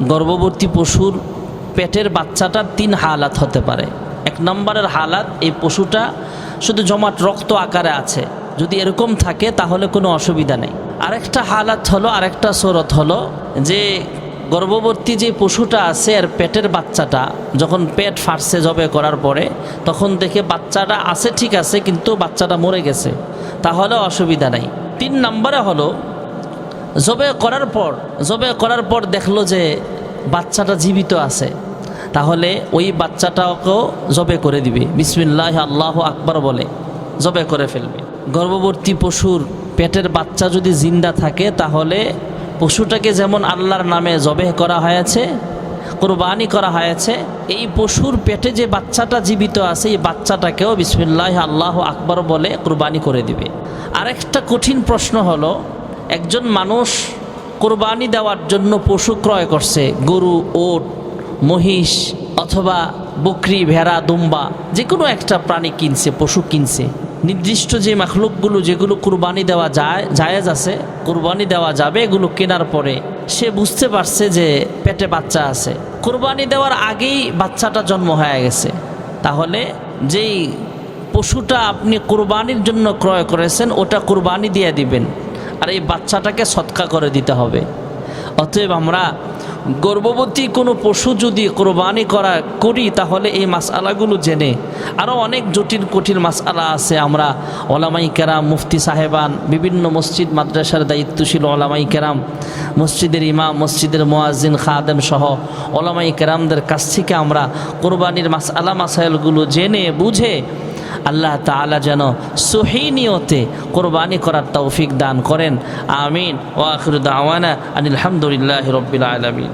গর্ভবতী পশুর পেটের বাচ্চাটার তিন হালাত হতে পারে। এক নম্বরের হালাত, এই পশুটা শুধু জমাট রক্ত আকারে আছে। যদি এরকম থাকে, তাহলে কোনো অসুবিধা নেই। আরেকটা হালাত হলো, আরেকটা সরত হলো যে, গর্ভবতী যে পশুটা আছে আর পেটের বাচ্চাটা যখন পেট ফাটছে জবে করার পরে, তখন দেখে বাচ্চাটা আছে, ঠিক আছে, কিন্তু বাচ্চাটা মরে গেছে। তাহলে অসুবিধা নাই। তিন নম্বরে হলো জবে করার পর, জবে করার পর দেখল যে বাচ্চাটা জীবিত আছে, তাহলে ওই বাচ্চাটাকেও জবে করে দিবে। বিসমিল্লাহ আল্লাহ আকবার বলে, জবে করে ফেলবে। গর্ভবর্তী পশুর পেটের বাচ্চা যদি জিন্দা থাকে, তাহলে পশুটাকে যেমন আল্লাহর নামে জবে করা হয়েছে, কোরবানি করা হয়েছে, এই পশুর পেটে যে বাচ্চাটা জীবিত আছে, এই বাচ্চাটাকেও বিসমিল্লাহ আল্লাহ আকবর বলে কোরবানি করে দিবে। আরেকটা কঠিন প্রশ্ন হলো একজন মানুষ কোরবানি দেওয়ার জন্য পশু ক্রয় করছে, গরু, ওট, মহিষ অথবা বকরি, ভেড়া, দুম্বা যে কোনো একটা প্রাণী কিনছে, পশু কিনছে। নির্দিষ্ট যে মাখলুকগুলো যেগুলো কুরবানি দেওয়া যায়, জায়েজ আছে, কুরবানি দেওয়া যাবে, এগুলো কেনার পরে সে বুঝতে পারছে যে পেটে বাচ্চা আছে। কুরবানি দেওয়ার আগেই বাচ্চাটা জন্ম হয়ে গেছে। তাহলে যেই পশুটা আপনি কোরবানির জন্য ক্রয় করেছেন, ওটা কোরবানি দিয়ে দিবেন। আর এই বাচ্চাটাকে সৎকা করে দিতে হবে। অতএব আমরা গর্ভবতী কোনো পশু যদি কোরবানি করা করি, তাহলে এই মাসালাগুলো জেনে আরও অনেক জটিল কঠিন মাসালা আছে। আমরা ওলামাই কেরাম, মুফতি সাহেবান, বিভিন্ন মসজিদ মাদ্রাসার দায়িত্বশীল ওলামাই কেরাম, মসজিদের ইমাম, মসজিদের মোয়াজিন খাদেম সহ ওলামাই কেরামদের কাছ থেকে আমরা কোরবানির মাসালা মাসাইলগুলো জেনে, বুঝে আল্লাহ তালা যেন সহিনিয়তে কোরবানি করার তৌফিক দান করেন। আমিন। ওয়াখির দাওয়ানা আনিল হামদুলিল্লাহ রব্বিল আলমিন।